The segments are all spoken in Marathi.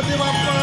गणपती बाप्पा.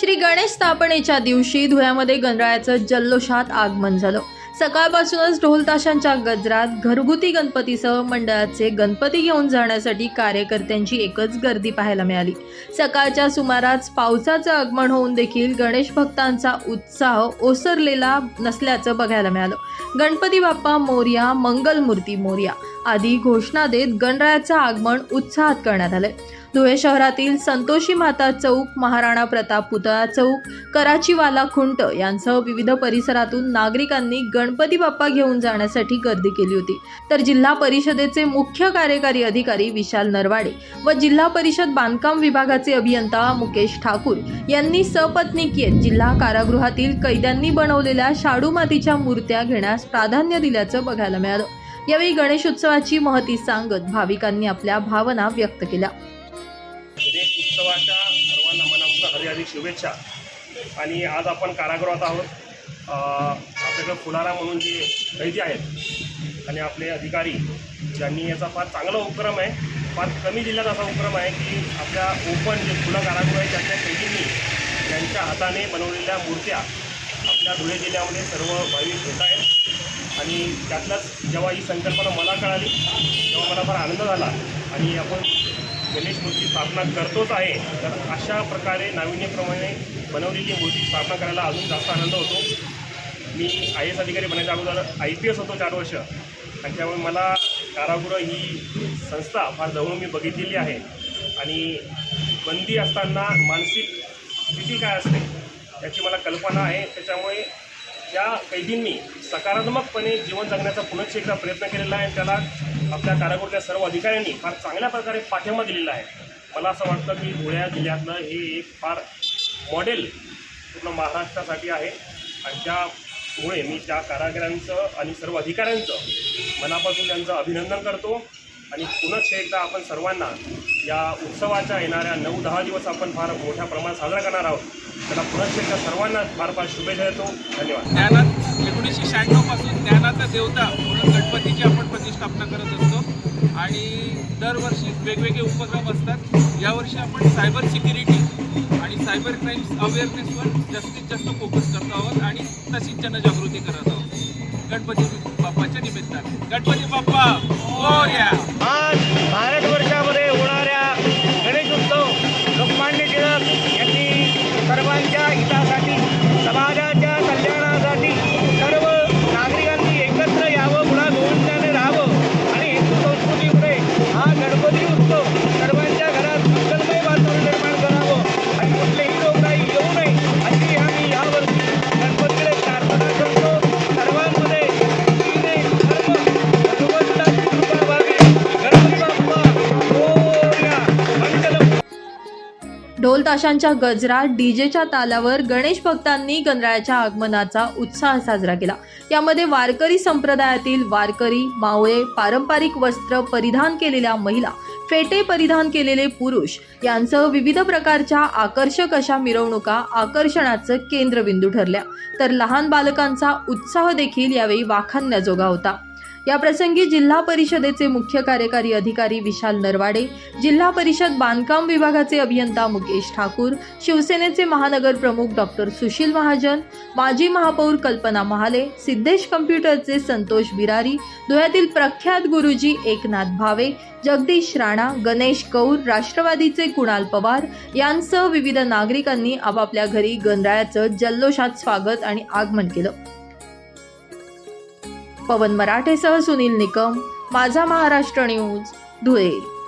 श्री गणेश स्थापनेच्या दिवशी धुळ्यामध्ये गणरायाचं जल्लोषात आगमन झालं. सकाळपासूनच ढोलताशांच्या गजरात घरगुती गणपतीसह मंडळाचे गणपती घेऊन जाण्यासाठी कार्यकर्त्यांची एकच गर्दी पाहायला मिळाली. सकाळच्या सुमारास पावसाचं आगमन होऊन देखील गणेश भक्तांचा उत्साह ओसरलेला नसल्याचं बघायला मिळालं. गणपती बाप्पा मोर्या मंगलमूर्ती मोर्या आदी घोषणा देत गणरायाचं आगमन उत्साहात करण्यात आलंय. धुळे शहरातील संतोषी माता चौक महाराणा प्रताप पुतळा चौक कराचीवाला खुंट यांसह विविध परिसरातून नागरिकांनी गणपती बाप्पा घेऊन जाण्यासाठी गर्दी केली होती. तर जिल्हा परिषदेचे मुख्य कार्यकारी अधिकारी विशाल नरवाडे व जिल्हा परिषद बांधकाम विभागाचे अभियंता मुकेश ठाकूर यांनी सपत्नीक येत जिल्हा कारागृहातील कैद्यांनी बनवलेल्या शाडू मातीच्या मूर्त्या घेण्यास प्राधान्य दिल्याचं बघायला मिळालं. यावेळी गणेशोत्सवाची महती सांगत भाविकांनी आपल्या भावना व्यक्त केल्या. उत्सवाच्या सर्वांना मनापासून हरिहरी शुभेच्छा. आणि आज आपण कारागृहात आहोत. आपल्याकडे फुलारा म्हणून जे कैदी आहेत आणि आपले अधिकारी ज्यांनी याचा फार चांगला उपक्रम आहे फार कमी जिल्ह्यात असा उपक्रम आहे की आपल्या ओपन जे खुला कारागृह आहे त्यातल्या कैदींनी त्यांच्या हाताने बनवलेल्या मूर्त्या आपल्या धुळे जिल्ह्यामध्ये सर्व भाविक घेत आहेत. आणि त्यातलाच जेव्हा ही संकल्पना मला कळाली तेव्हा मला फार आनंद झाला. आणि आपण गणेश मूर्ती स्थापना करतोच आहे. तर अशा प्रकारे नाविन्यप्रमाणे बनवलेली मूर्ती स्थापना करायला अजून जास्त आनंद होतो. मी आय एस अधिकारी बनायच्या अगोदर आय पी एस होतो चार वर्ष. आणि त्यामुळे मला कारागृह ही संस्था फार जवळून मी बघितलेली आहे. आणि बंदी असताना मानसिक स्थिती काय असते याची मला कल्पना आहे. त्याच्यामुळे त्या कैदींनी सकारात्मकपणे जीवन जगण्याचा पुनश्च एकदा प्रयत्न केलेला आहे. आणि त्याला आपल्या कारागृहातल्या सर्व अधिकाऱ्यांनी फार चांगल्या प्रकारे पाठिंबा दिलेला आहे. मला असं वाटतं की धुळ्या जिल्ह्यातलं हे एक फार मॉडेल पूर्ण महाराष्ट्रासाठी आहे. आणि त्यामुळे मी त्या कारागिरांचं आणि सर्व अधिकाऱ्यांचं मनापासून त्यांचं अभिनंदन करतो. आणि पुनश्च एकदा आपण सर्वांना या उत्सवाच्या येणाऱ्या नऊ दहा दिवस आपण फार मोठ्या प्रमाणात साजरा करणार आहोत. त्याला पुनश्च एकदा सर्वांना फार फार शुभेच्छा देतो. धन्यवाद. ज्ञानात एकोणीसशे शहाण्णवपासून ज्ञानाचा देवता म्हणून गणपतीची आपण प्रतिष्ठापना करत असतो. आणि दरवर्षी वेगवेगळे उपक्रम असतात. यावर्षी आपण सायबर सिक्युरिटी आणि सायबर क्राईम्स अवेअरनेसवर जास्तीत जास्त फोकस करतो आहोत आणि तशीच जनजागृती करत आहोत. गणपती बाप्पाच्या निमित्ताने. गणपती बाप्पा मोरया आज भारतवर्षामध्ये ताशांच्या गजरात डीजेच्या तालावर गणेश भक्तांनी गणरायाच्या आगमनाचा उत्साह साजरा केला. यामध्ये वारकरी संप्रदायातील वारकरी मावळे पारंपरिक वस्त्र परिधान केलेल्या महिला फेटे परिधान केलेले पुरुष यांसह विविध प्रकारच्या आकर्षक अशा मिरवणुका आकर्षणाचं केंद्रबिंदू ठरल्या. तर लहान बालकांचा उत्साह देखील यावेळी वाखाणण्याजोगा होता. याप्रसंगी जिल्हा परिषदेचे मुख्य कार्यकारी अधिकारी विशाल नरवाडे जिल्हा परिषद बांधकाम विभागाचे अभियंता मुकेश ठाकूर शिवसेनेचे महानगर प्रमुख डॉक्टर सुशील महाजन माजी महापौर कल्पना महाले सिद्धेश कम्प्युटरचे संतोष बिरारी धुळ्यातील प्रख्यात गुरुजी एकनाथ भावे जगदीश राणा गणेश कौर राष्ट्रवादीचे कुणाल पवार यांसह विविध नागरिकांनी आपापल्या घरी गणरायाचं जल्लोषात स्वागत आणि आगमन केलं. पवन मराठेसह सुनील निकम माझा महाराष्ट्र न्यूज धुळे.